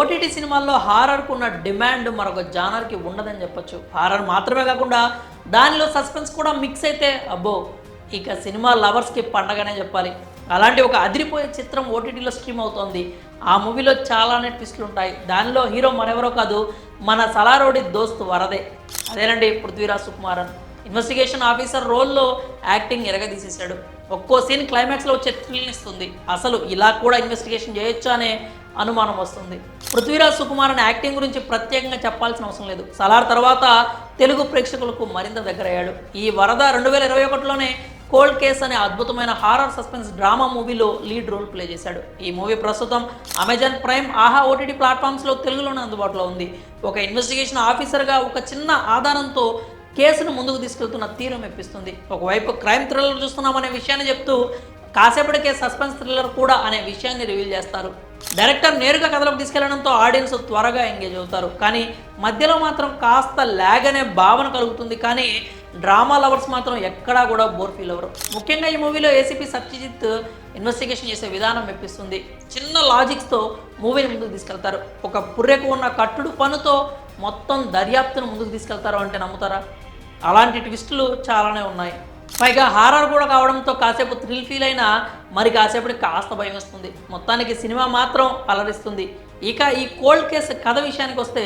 OTT సినిమాల్లో హారర్కు ఉన్న demand మరొక జానర్కి ఉండదని చెప్పొచ్చు. హారర్ మాత్రమే కాకుండా దానిలో సస్పెన్స్ కూడా మిక్స్ అయితే అబ్బో ఇక సినిమా లవర్స్కి పండగనే చెప్పాలి. అలాంటి ఒక అదిరిపోయే చిత్రం ఓటీటీలో స్ట్రీమ్ అవుతోంది. ఆ మూవీలో చాలానే ట్విస్టులు ఉంటాయి. దానిలో హీరో మరెవరో కాదు మన సలారోడి దోస్తు వరదే. అదేనండి పృథ్వీరాజ్ సుకుమారన్. ఇన్వెస్టిగేషన్ ఆఫీసర్ రోల్లో యాక్టింగ్ ఎరగదీసేశాడు. ఒక్కో సీన్ క్లైమాక్స్లో వచ్చే థ్రిల్ ఇస్తుంది. అసలు ఇలా కూడా ఇన్వెస్టిగేషన్ చేయొచ్చు అనే అనుమానం వస్తుంది. పృథ్వీరాజ్ సుకుమార్ అనే యాక్టింగ్ గురించి ప్రత్యేకంగా చెప్పాల్సిన అవసరం లేదు. సలార్ తర్వాత తెలుగు ప్రేక్షకులకు మరింత దగ్గరయ్యాడు. ఈ వరద రెండు వేల ఇరవై ఒకటిలోనే కోల్డ్ కేస్ అనే అద్భుతమైన హారర్ సస్పెన్స్ డ్రామా మూవీలో లీడ్ రోల్ ప్లే చేశాడు. ఈ మూవీ ప్రస్తుతం అమెజాన్ ప్రైమ్ ఆహా ఓటీటీ ప్లాట్ఫామ్స్లో తెలుగులోనే అందుబాటులో ఉంది. ఒక ఇన్వెస్టిగేషన్ ఆఫీసర్గా ఒక చిన్న ఆధారంతో కేసును ముందుకు తీసుకెళ్తున్న తీరు మెప్పిస్తుంది. ఒకవైపు క్రైమ్ థ్రిల్లర్ చూస్తున్నామనే విషయాన్ని చెప్తూ కాసేపటికే సస్పెన్స్ థ్రిల్లర్ కూడా అనే విషయాన్ని రివీల్ చేస్తారు. డైరెక్టర్ నేరుగా కథలోకి తీసుకెళ్ళడంతో ఆడియన్స్ త్వరగా ఎంగేజ్ అవుతారు. కానీ మధ్యలో మాత్రం కాస్త ల్యాగ్ అనే భావన కలుగుతుంది. కానీ డ్రామా లవర్స్ మాత్రం ఎక్కడా కూడా బోర్ ఫీల్ అవ్వరు. ముఖ్యంగా ఈ మూవీలో ఏసీపీ సత్యజిత్ ఇన్వెస్టిగేషన్ చేసే విధానం మెప్పిస్తుంది. చిన్న లాజిక్స్తో మూవీని ముందుకు తీసుకెళ్తారు. ఒక పుర్రెకు ఉన్న కట్టుడు పనుతో మొత్తం దర్యాప్తును ముందుకు తీసుకెళ్తారు అంటే నమ్ముతారా? అలాంటి ట్విస్టులు చాలానే ఉన్నాయి. పైగా హారర్ కూడా కావడంతో కాసేపు థ్రిల్ ఫీల్ అయినా మరి కాసేపటికి కాస్త భయం వస్తుంది. మొత్తానికి సినిమా మాత్రం అలరిస్తుంది. ఇక ఈ కోల్డ్ కేసు కథ విషయానికి వస్తే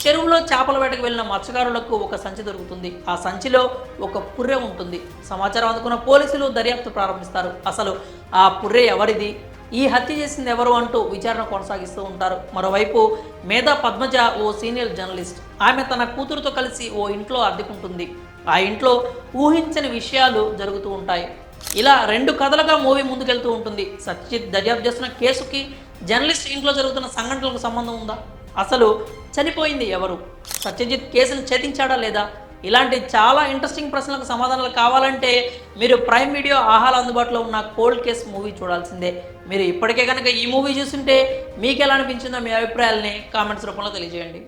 చెరువులో చేపల వేటకు వెళ్ళిన మత్స్యకారులకు ఒక సంచి దొరుకుతుంది. ఆ సంచిలో ఒక పుర్రె ఉంటుంది. సమాచారం అందుకున్న పోలీసులు దర్యాప్తు ప్రారంభిస్తారు. అసలు ఆ పుర్రె ఎవరిది? ఈ హత్య చేసింది ఎవరు అంటూ విచారణ కొనసాగిస్తూ ఉంటారు. మరోవైపు మేధా పద్మజ ఓ సీనియర్ జర్నలిస్ట్. ఆమె తన కూతురుతో కలిసి ఓ ఇంట్లో అద్దెకుంటుంది. ఆ ఇంట్లో ఊహించని విషయాలు జరుగుతూ ఉంటాయి. ఇలా రెండు కథలుగా మూవీ ముందుకెళ్తూ ఉంటుంది. సత్యజిత్ దర్యాప్తు చేస్తున్న కేసుకి జర్నలిస్ట్ ఇంట్లో జరుగుతున్న సంఘటనలకు సంబంధం ఉందా? అసలు చనిపోయింది ఎవరు? సత్యజిత్ కేసును ఛేదించాడా లేదా? ఇలాంటి చాలా ఇంట్రెస్టింగ్ ప్రశ్నలకు సమాధానాలు కావాలంటే మీరు ప్రైమ్ వీడియో ఆహాలు అందుబాటులో ఉన్న కోల్డ్ కేస్ మూవీ చూడాల్సిందే. మీరు ఇప్పటికే కనుక ఈ మూవీ చూస్తుంటే మీకు ఎలా అనిపించిందో మీ అభిప్రాయాలని కామెంట్స్ రూపంలో తెలియజేయండి.